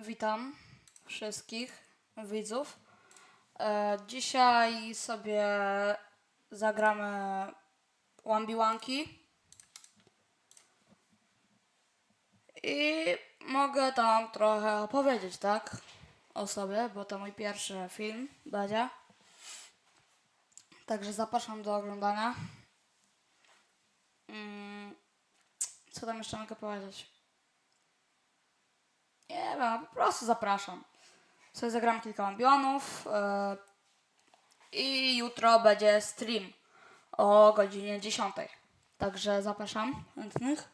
Witam wszystkich widzów. E, dzisiaj sobie zagramy łambiłanki. I mogę tam trochę opowiedzieć, tak? O sobie, bo to mój pierwszy film będzie. Także zapraszam do oglądania. Mm, co tam jeszcze mogę powiedzieć? Nie wiem, po prostu zapraszam. Sobie zagram kilka ambionów yy, i jutro będzie stream o godzinie 10. Także zapraszam chętnych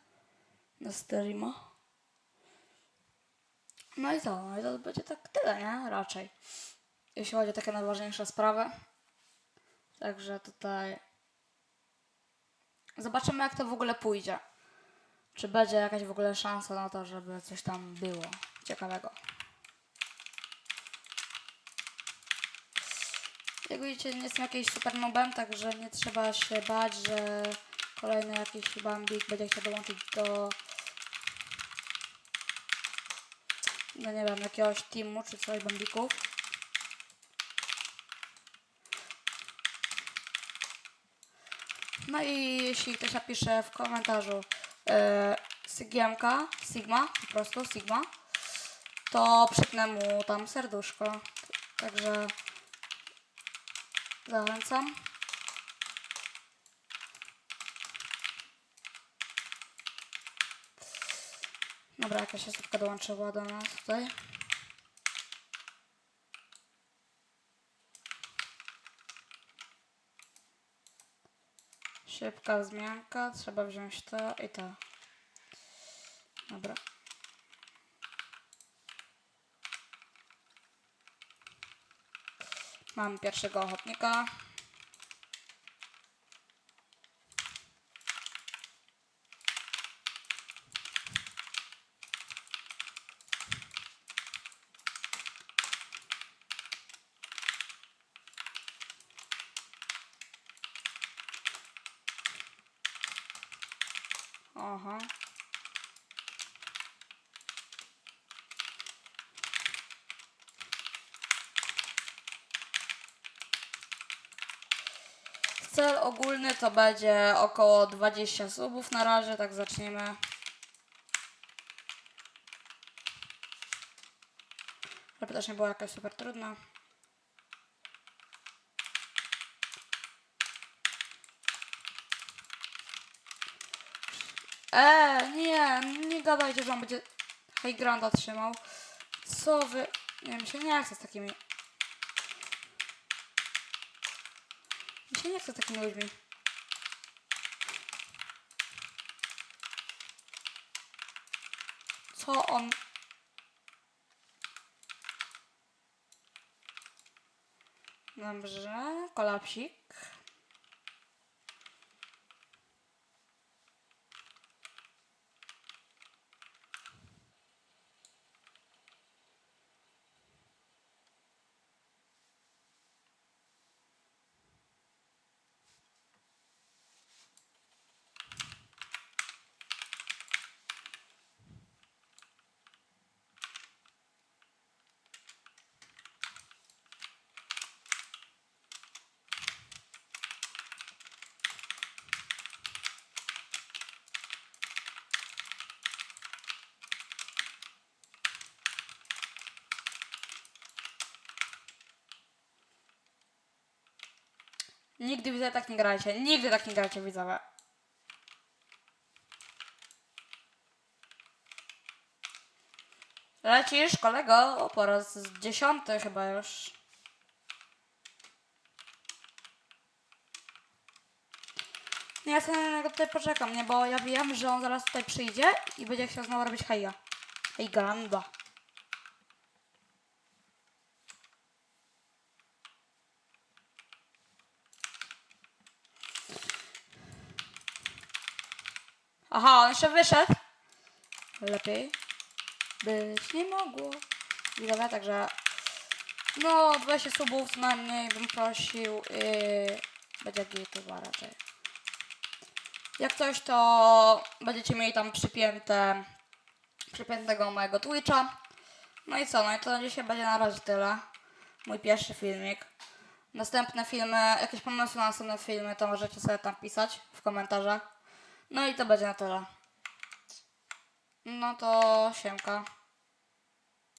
na streama. No i co? No i to będzie tak tyle, nie? Raczej. Jeśli chodzi o takie najważniejsze sprawy. Także tutaj zobaczymy jak to w ogóle pójdzie. Czy będzie jakaś w ogóle szansa na to, żeby coś tam było ciekawego. Jak widzicie, nie jestem jakimś super nobem, także nie trzeba się bać, że kolejny jakiś bambik będzie chciał dołączyć do no nie wiem, jakiegoś teamu czy coś bambików. No i jeśli ktoś napisze w komentarzu e, Sygiemka, Sigma, po prostu Sigma, to przypnę mu tam serduszko. Także zachęcam. Dobra, jakaś osóbka dołączyła do nas tutaj. Szybka wzmianka, trzeba wziąć to i to. Dobra. Mam pierwszego ochotnika. Aha. Cel ogólny to będzie około 20 subów na razie, tak zaczniemy. Żeby też nie było jakaś super trudna. Eee, nie, nie gadajcie, że on będzie High Granda trzymał. Co wy... Nie, mi się nie chce z takimi... Mi się nie chce z takimi ludźmi. Co on... Dobrze, kolapsik. Nigdy widzę tak nie grajcie. Nigdy tak nie grajcie widzowie. Lecisz, kolego? O, po raz dziesiąty chyba już. Nie, ja sobie niego tutaj poczekam, nie? Bo ja wiem, że on zaraz tutaj przyjdzie i będzie chciał znowu robić heja. Hej, granda. Aha, on jeszcze wyszedł. Lepiej być nie mogło. Widzowie, także no 20 subów co najmniej bym prosił i będzie YouTube'a raczej. Jak coś, to będziecie mieli tam przypięte przypiętego mojego Twitcha. No i co, no i to na dzisiaj będzie na razie tyle. Mój pierwszy filmik. Następne filmy, jakieś pomysły na następne filmy, to możecie sobie tam pisać w komentarzach. No i to będzie na tyle. No to siemka.